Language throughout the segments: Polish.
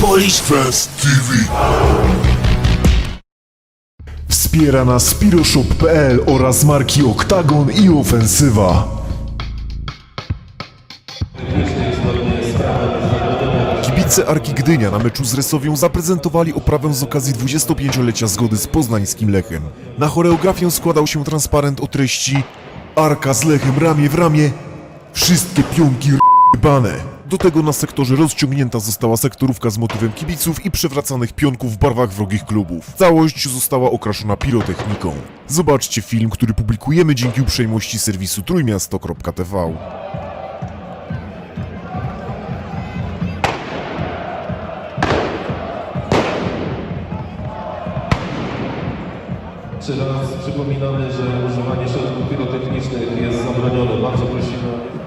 Polish Fest TV. Wspiera nas Piroshop.pl oraz marki Oktagon i Ofensywa. Kibice Arki Gdynia na meczu z Resowią zaprezentowali oprawę z okazji 25-lecia zgody z poznańskim Lechem. Na choreografię składał się transparent o treści Arka z Lechem ramię w ramię, wszystkie pionki r***bane. Do tego na sektorze rozciągnięta została sektorówka z motywem kibiców i przewracanych pionków w barwach wrogich klubów. Całość została okraszona pirotechniką. Zobaczcie film, który publikujemy dzięki uprzejmości serwisu trójmiasto.tv. Jeszcze raz przypominamy, że używanie środków pirotechnicznych jest zabronione. Bardzo prosimy.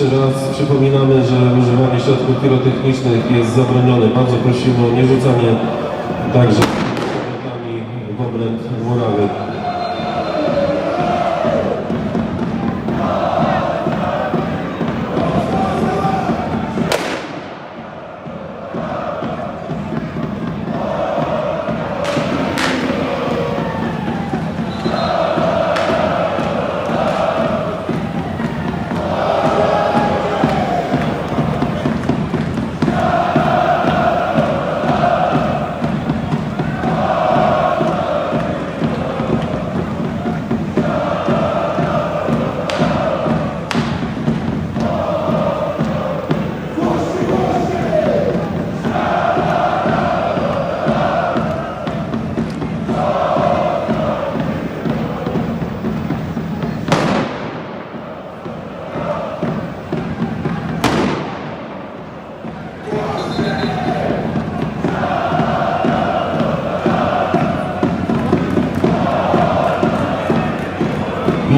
Jeszcze raz przypominamy, że używanie środków pirotechnicznych jest zabronione. Bardzo prosimy o nierzucanie także w obręb murawy.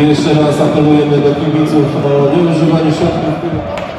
Jeszcze raz apelujemy do kibiców o nieużywanie środków pirotechnicznych.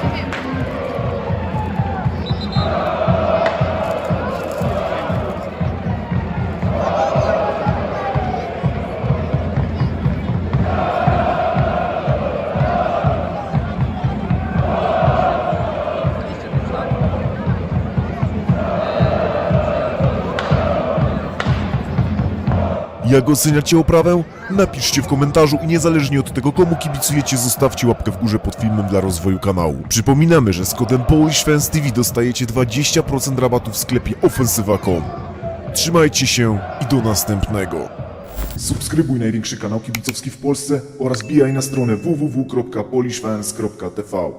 Jak oceniacie oprawę? Napiszcie w komentarzu i niezależnie od tego komu kibicujecie zostawcie łapkę w górze pod filmem dla rozwoju kanału. Przypominamy, że z kodem Polish Fans TV dostajecie 20% rabatu w sklepie ofensywa.com. Trzymajcie się i do następnego. Subskrybuj największy kanał kibicowski w Polsce oraz bijaj na stronę www.polishfans.tv.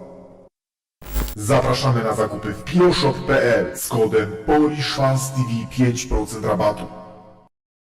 Zapraszamy na zakupy w piroshop.pl z kodem PolishFansTV 5% rabatu.